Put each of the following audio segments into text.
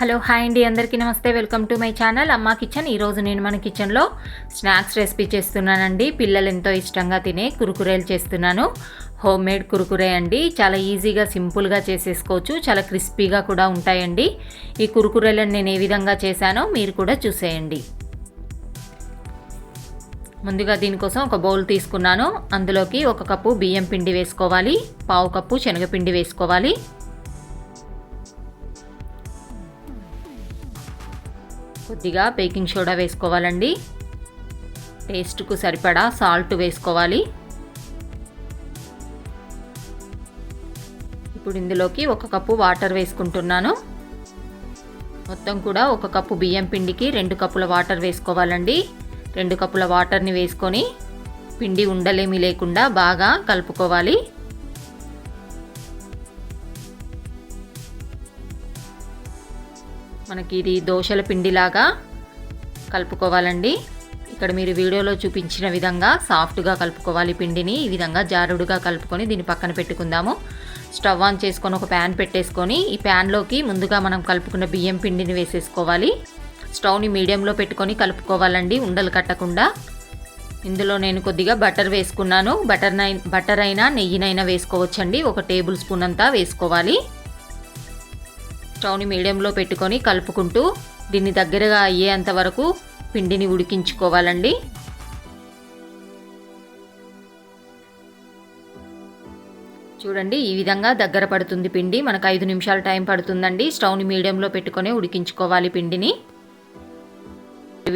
Hello hi అండి. అందరికీ నమస్తే. Welcome to my channel Amma kitchen. ఈరోజు నేను మన కిచెన్లో స్నాక్స్ రెసిపీ చేస్తున్నానండి. పిల్లలు ఎంతో ఇష్టంగా తినే కురుకురేలు చేస్తున్నాను. హోమ్ మేడ్ కురుకురే అండి. చాలా ఈజీగా సింపుల్గా చేసేసుకోవచ్చు. చాలా క్రిస్పీగా కూడా ఉంటాయండి. ఈ కురుకురేలను నేను ఏ విధంగా చేశానో మీరు కూడా చూసేయండి. ముందుగా దీనికోసం ఒక బౌల్ తీసుకున్నాను. అందులోకి ఒక కప్పు బియ్యం పిండి వేసుకోవాలి. పావు కప్పు శనగపిండి వేసుకోవాలి. కొద్దిగా బేకింగ్ సోడా వేసుకోవాలండి. టేస్ట్కు సరిపడా సాల్ట్ వేసుకోవాలి. ఇప్పుడు ఇందులోకి ఒక కప్పు వాటర్ వేసుకుంటున్నాను. మొత్తం కూడా ఒక కప్పు బియ్యం పిండికి రెండు కప్పుల వాటర్ వేసుకోవాలండి. రెండు కప్పుల వాటర్ని వేసుకొని పిండి ఉండలేమి లేకుండా బాగా కలుపుకోవాలి. మనకి ఇది దోశల పిండిలాగా కలుపుకోవాలండి. ఇక్కడ మీరు వీడియోలో చూపించిన విధంగా సాఫ్ట్గా కలుపుకోవాలి పిండిని. ఈ విధంగా జారుడుగా కలుపుకొని దీన్ని పక్కన పెట్టుకుందాము. స్టవ్ ఆన్ చేసుకొని ఒక ప్యాన్ పెట్టేసుకొని ఈ ప్యాన్లోకి ముందుగా మనం కలుపుకున్న బియ్యం పిండిని వేసేసుకోవాలి. స్టవ్ని మీడియంలో పెట్టుకొని కలుపుకోవాలండి ఉండలు కట్టకుండా. ఇందులో నేను కొద్దిగా బటర్ వేసుకున్నాను. బటర్ నై బటర్ అయినా నెయ్యినైనా వేసుకోవచ్చండి. ఒక టేబుల్ స్పూన్ అంతా వేసుకోవాలి. స్టవ్ని మీడియంలో పెట్టుకొని కలుపుకుంటూ దీన్ని దగ్గరగా అయ్యేంత వరకు పిండిని ఉడికించుకోవాలండి. చూడండి ఈ విధంగా దగ్గర పడుతుంది పిండి. మనకు ఐదు నిమిషాలు టైం పడుతుందండి. స్టవ్ని మీడియంలో పెట్టుకొని ఉడికించుకోవాలి పిండిని.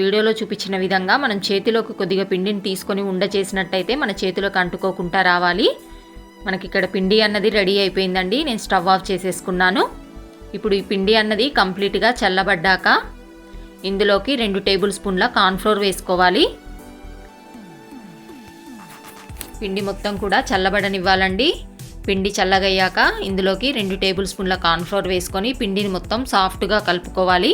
వీడియోలో చూపించిన విధంగా మనం చేతిలోకి కొద్దిగా పిండిని తీసుకొని ఉండ చేసినట్టయితే మన చేతిలోకి అంటుకోకుండా రావాలి. మనకి ఇక్కడ పిండి అన్నది రెడీ అయిపోయిందండి. నేను స్టవ్ ఆఫ్ చేసేసుకున్నాను. ఇప్పుడు ఈ పిండి అన్నది కంప్లీట్గా చల్లబడ్డాక ఇందులోకి రెండు టేబుల్ స్పూన్ల కార్న్ఫ్లోర్ వేసుకోవాలి. పిండి మొత్తం కూడా చల్లబడనివ్వాలండి. పిండి చల్లగయ్యాక ఇందులోకి రెండు టేబుల్ స్పూన్ల కార్న్ఫ్లోర్ వేసుకొని పిండిని మొత్తం సాఫ్ట్గా కలుపుకోవాలి.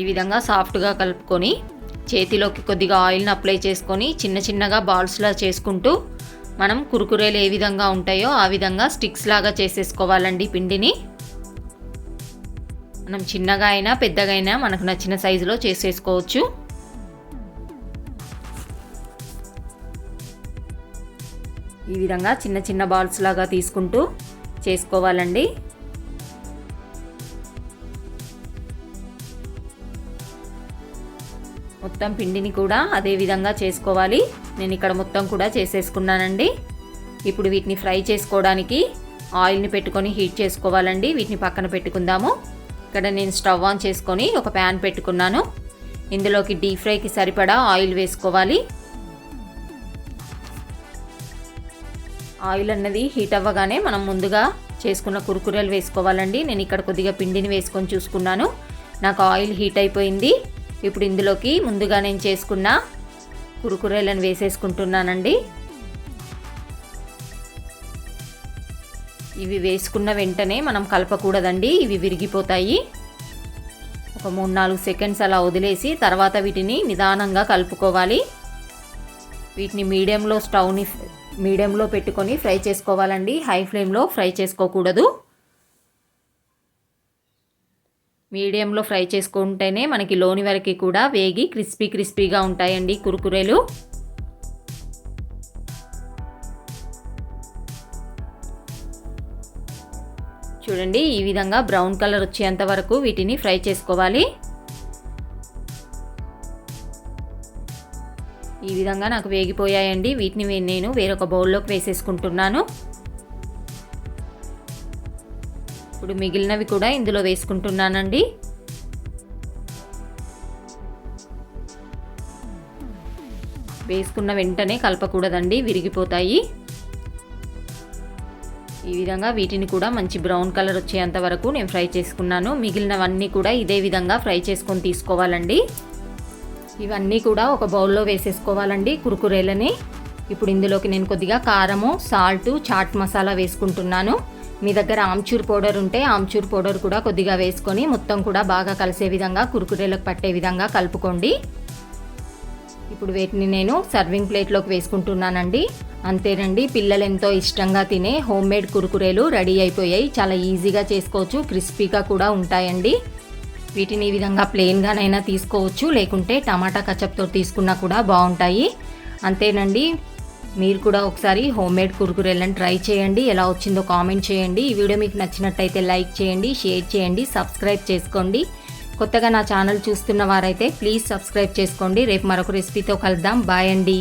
ఈ విధంగా సాఫ్ట్గా కలుపుకొని చేతిలోకి కొద్దిగా ఆయిల్ని అప్లై చేసుకొని చిన్న చిన్నగా బాల్స్లా చేసుకుంటూ మనం కురుకురేలు ఏ విధంగా ఉంటాయో ఆ విధంగా స్టిక్స్ లాగా చేసేసుకోవాలండి పిండిని. మనం చిన్నగా అయినా పెద్దగా అయినా మనకు నచ్చిన సైజులో చేసేసుకోవచ్చు. ఈ విధంగా చిన్న చిన్న బాల్స్ లాగా తీసుకుంటూ చేసుకోవాలండి. మొత్తం పిండిని కూడా అదే విధంగా చేసుకోవాలి. నేను ఇక్కడ మొత్తం కూడా చేసేసుకున్నానండి. ఇప్పుడు వీటిని ఫ్రై చేసుకోవడానికి ఆయిల్ని పెట్టుకొని హీట్ చేసుకోవాలండి. వీటిని పక్కన పెట్టుకుందాము. ఇక్కడ నేను స్టవ్ ఆన్ చేసుకొని ఒక ప్యాన్ పెట్టుకున్నాను. ఇందులోకి డీప్ ఫ్రైకి సరిపడా ఆయిల్ వేసుకోవాలి. ఆయిల్ అన్నది హీట్ అవ్వగానే మనం ముందుగా చేసుకున్న కురుకురలు వేసుకోవాలండి. నేను ఇక్కడ కొద్దిగా పిండిని వేసుకొని చూసుకున్నాను. నాకు ఆయిల్ హీట్ అయిపోయింది. ఇప్పుడు ఇందులోకి ముందుగా నేను చేసుకున్న కురుకురేలను వేసేసుకుంటున్నానండి. ఇవి వేసుకున్న వెంటనే మనం కలపకూడదండి ఇవి విరిగిపోతాయి. ఒక మూడు నాలుగు సెకండ్స్ అలా వదిలేసి తర్వాత వీటిని నిదానంగా కలుపుకోవాలి. వీటిని మీడియంలో స్టవ్ని మీడియంలో పెట్టుకొని ఫ్రై చేసుకోవాలండి. హై ఫ్లేమ్లో ఫ్రై చేసుకోకూడదు. మీడియంలో ఫ్రై చేసుకుంటేనే మనకి లోని వరకు కూడా వేగి క్రిస్పీ క్రిస్పీగా ఉంటాయండి కురుకురేలు. చూడండి ఈ విధంగా బ్రౌన్ కలర్ వచ్చేంత వరకు వీటిని ఫ్రై చేసుకోవాలి. ఈ విధంగా నాకు వేగిపోయాయండి. వీటిని నేను వేరొక బౌల్లోకి వేసేసుకుంటున్నాను. ఇప్పుడు మిగిలినవి కూడా ఇందులో వేసుకుంటున్నానండి. వేసుకున్న వెంటనే కలపకూడదండి విరిగిపోతాయి. ఈ విధంగా వీటిని కూడా మంచి బ్రౌన్ కలర్ వచ్చేంత వరకు నేను ఫ్రై చేసుకున్నాను. మిగిలినవన్నీ కూడా ఇదే విధంగా ఫ్రై చేసుకొని తీసుకోవాలండి. ఇవన్నీ కూడా ఒక బౌల్లో వేసేసుకోవాలండి కురుకురేలని. ఇప్పుడు ఇందులోకి నేను కొద్దిగా కారము సాల్ట్ చాట్ మసాలా వేసుకుంటున్నాను. మీ దగ్గర ఆమ్చూర్ పౌడర్ ఉంటే ఆమ్చూర్ పౌడర్ కూడా కొద్దిగా వేసుకొని మొత్తం కూడా బాగా కలిసే విధంగా కురుకురేలకు పట్టే విధంగా కలుపుకోండి. ఇప్పుడు వీటిని నేను సర్వింగ్ ప్లేట్లోకి వేసుకుంటున్నానండి. అంతేనండి పిల్లలు ఎంతో ఇష్టంగా తినే హోమ్ మేడ్ కురుకురేలు రెడీ అయిపోయాయి. చాలా ఈజీగా చేసుకోవచ్చు క్రిస్పీగా కూడా ఉంటాయండి. వీటిని ఈ విధంగా ప్లెయిన్గానైనా తీసుకోవచ్చు లేకుంటే టమాటా కచప్తో తీసుకున్నా కూడా బాగుంటాయి. అంతేనండి మీరు కూడా ఒకసారి హోమ్ మేడ్ కురుకురేలను ట్రై చేయండి. ఎలా వచ్చిందో కామెంట్ చేయండి. ఈ వీడియో మీకు నచ్చినట్టయితే లైక్ చేయండి షేర్ చేయండి సబ్స్క్రైబ్ చేసుకోండి. కొత్తగా నా ఛానల్ చూస్తున్న వారైతే ప్లీజ్ సబ్స్క్రైబ్ చేసుకోండి. రేపు మరొక రెసిపీతో కలుద్దాం. బాయ్ అండి.